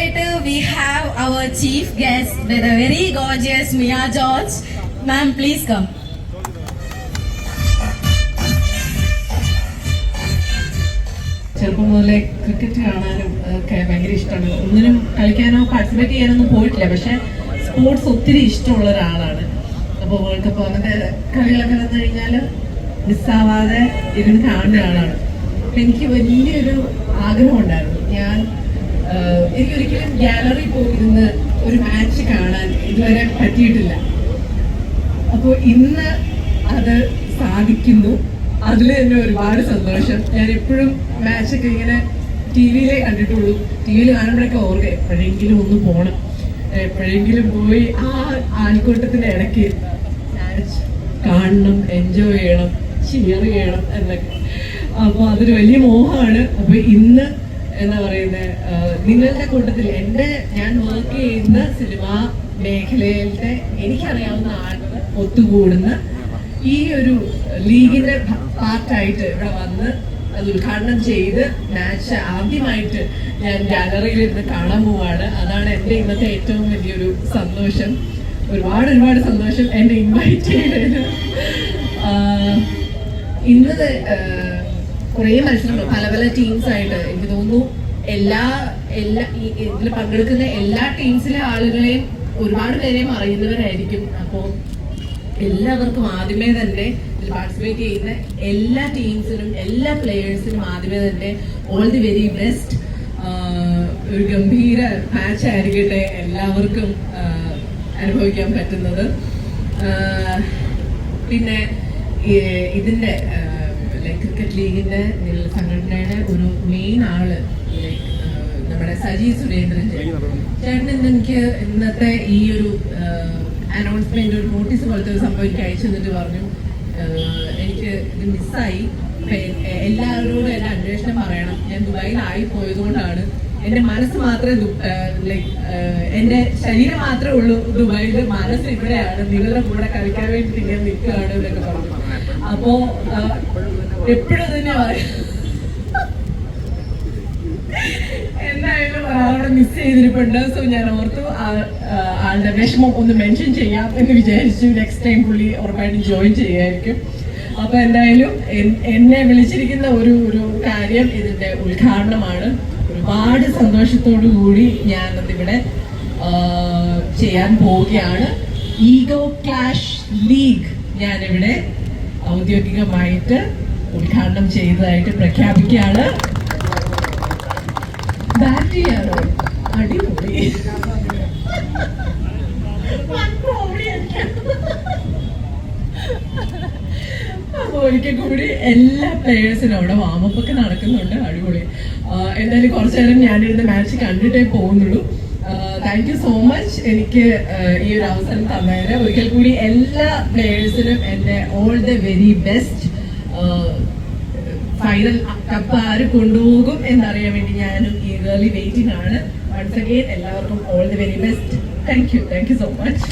അടുത്തതായിട്ട് we have our chief guest with very gorgeous Mia George ma'am please come ചെറുപ്പം മുതലേ cricket കാണാനും ഒക്കെ ഭയങ്കര ഇഷ്ടമാണ് ഒന്നിനും കളിക്കാനോ പാർട്ടിസിപ്പേറ്റ് ചെയ്യാനൊന്നും പോയിട്ടില്ല. പക്ഷെ സ്പോർട്സ് ഒത്തിരി ഇഷ്ടമുള്ള ഒരാളാണ്. അപ്പോൾ വേൾഡ് കപ്പ് അങ്ങനത്തെ കളികളൊക്കെ വന്നു കഴിഞ്ഞാൽ മിസ്സാവാതെ ഇരുന്ന് കാണുന്ന ആളാണ്. എനിക്ക് വലിയൊരു ആഗ്രഹം ഉണ്ടായിരുന്നു. എനിക്കൊരിക്കലും ഗാലറി പോയിരുന്ന് ഒരു മാച്ച് കാണാൻ ഇതുവരെ പറ്റിയിട്ടില്ല. അപ്പോൾ ഇന്ന് അത് സാധിക്കുന്നു. അതിൽ തന്നെ ഒരുപാട് സന്തോഷം. ഞാൻ എപ്പോഴും മാച്ചൊക്കെ ഇങ്ങനെ ടി വിയിലേ കണ്ടിട്ടുള്ളൂ. ടി വിയിൽ കാണുമ്പോഴൊക്കെ ഓർക്കുക എപ്പോഴെങ്കിലും ഒന്ന് പോകണം എപ്പോഴെങ്കിലും പോയി ആ ആൾക്കൂട്ടത്തിന്റെ ഇടയ്ക്ക് മാച്ച് കാണണം എൻജോയ് ചെയ്യണം ചിയർ ചെയ്യണം എന്നൊക്കെ. അപ്പോൾ അതൊരു വലിയ മോഹമാണ്. അപ്പോൾ ഇന്ന് എന്താ പറയുന്നത് നിങ്ങളുടെ കൂട്ടത്തിൽ എന്റെ ഞാൻ വർക്ക് ചെയ്യുന്ന സിനിമ മേഖലയിലത്തെ എനിക്കറിയാവുന്ന ആളുകൾ ഒത്തുകൂടുന്ന ഈ ഒരു ലീഗിന്റെ പാർട്ടായിട്ട് ഇവിടെ വന്ന് അത് ഉദ്ഘാടനം ചെയ്ത് മാച്ച് ആദ്യമായിട്ട് ഞാൻ ഗാലറിയിൽ ഇരുന്ന് കാണാൻ പോവാണ്. അതാണ് എന്റെ ഇന്നത്തെ ഏറ്റവും വലിയൊരു സന്തോഷം. ഒരുപാട് ഒരുപാട് സന്തോഷം എന്നെ ഇൻവൈറ്റ് ചെയ്തതിന്. ഇന്നത്തെ കുറേ മത്സരങ്ങൾ പല പല ടീംസ് ആയിട്ട്. എനിക്ക് തോന്നുന്നു എല്ലാ എല്ലാ ഇതിൽ പങ്കെടുക്കുന്ന എല്ലാ ടീംസിലെ ആളുകളെയും ഒരുപാട് പേരെയും അറിയുന്നവരായിരിക്കും. അപ്പോൾ എല്ലാവർക്കും ആദ്യമേ തന്നെ ഇതിൽ പാർട്ടിസിപ്പേറ്റ് ചെയ്യുന്ന എല്ലാ ടീംസിനും എല്ലാ പ്ലെയേഴ്സിനും ആദ്യമേ തന്നെ ഓൾ ദി വെരി ബെസ്റ്റ് ഒരു ഗംഭീര മാച്ച് ആയിരിക്കട്ടെ എല്ലാവർക്കും അനുഭവിക്കാൻ പറ്റുന്നത്. പിന്നെ ഇതിന്റെ ക്രിക്കറ്റ് ലീഗിന്റെ സംഘടനയുടെ ഒരു മെയിൻ ആൾ നമ്മുടെ സജി സുരേന്ദ്രൻ ചേട്ടൻ ഇന്ന് എനിക്ക് ഇന്നത്തെ ഈ ഒരു അനൗൺസ്മെന്റ് ഒരു നോട്ടീസ് പോലത്തെ ഒരു സംഭവം എനിക്ക് അയച്ചു തന്നിട്ട് പറഞ്ഞു. എനിക്ക് ഇത് മിസ്സായി എല്ലാവരോടും എന്റെ അന്വേഷണം പറയണം. ഞാൻ ദുബായിൽ ആയി പോയതുകൊണ്ടാണ് എന്റെ മനസ്സ് മാത്രമേ ലൈക്ക് എന്റെ ശരീരം മാത്രമേ ഉള്ളൂ ദുബായിൽ മനസ്സ് ഇവിടെയാണ്. നിങ്ങളുടെ കൂടെ കളിക്കാൻ വേണ്ടി നിൽക്കുകയാണ് എന്നൊക്കെ പറഞ്ഞു. അപ്പോ എപ്പോഴും തന്നെ പറയും എന്തായാലും ഒരാളോട് മിസ് ചെയ്തിരിപ്പുണ്ട്. സോ ഞാൻ ഓർത്തു ആളുടെ വിഷമം ഒന്ന് മെൻഷൻ ചെയ്യാം എന്ന് വിചാരിച്ചു. നെക്സ്റ്റ് ടൈം പുള്ളി ഉറപ്പായിട്ടും ജോയിൻ ചെയ്യായിരിക്കും അപ്പൊ എന്തായാലും എന്നെ വിളിച്ചിരിക്കുന്ന ഒരു ഒരു കാര്യം ഇതിന്റെ ഉദ്ഘാടനമാണ്. ഒരുപാട് സന്തോഷത്തോടു കൂടി ഞാൻ അതിവിടെ ചെയ്യാൻ പോവുകയാണ്. ഈഗോ ക്ലാഷ് ലീഗ് ഞാനിവിടെ ഔദ്യോഗികമായിട്ട് ഉദ്ഘാടനം ചെയ്തതായിട്ട് പ്രഖ്യാപിക്കുകയാണ്. ബാറ്റ് ചെയ്യാനോ അടിപൊളി. അപ്പോൾ. ഒരിക്കൽ കൂടി എല്ലാ പ്ലേയേഴ്സിനും അവിടെ വാമപ്പ് ഒക്കെ നടക്കുന്നുണ്ട്. അടിപൊളി. എന്തായാലും കുറച്ചു നേരം ഞാനിരുന്ന് മാച്ച് കണ്ടിട്ടേ പോകുന്നുള്ളൂ. താങ്ക് യു സോ മച്ച് എനിക്ക് ഈ ഒരു അവസരം തന്നതിന് ഒരിക്കൽ കൂടി എല്ലാ പ്ലേയേഴ്സിനും എന്റെ all the very best final cup ആര് കൊണ്ടുപോകും എന്നറിയാൻ വേണ്ടി ഞാനും ഈഗേർലി വെയിറ്റിംഗ് ആണ്. വൺസ് അഗെയിൻ എല്ലാവർക്കും all the very best thank you thank you so much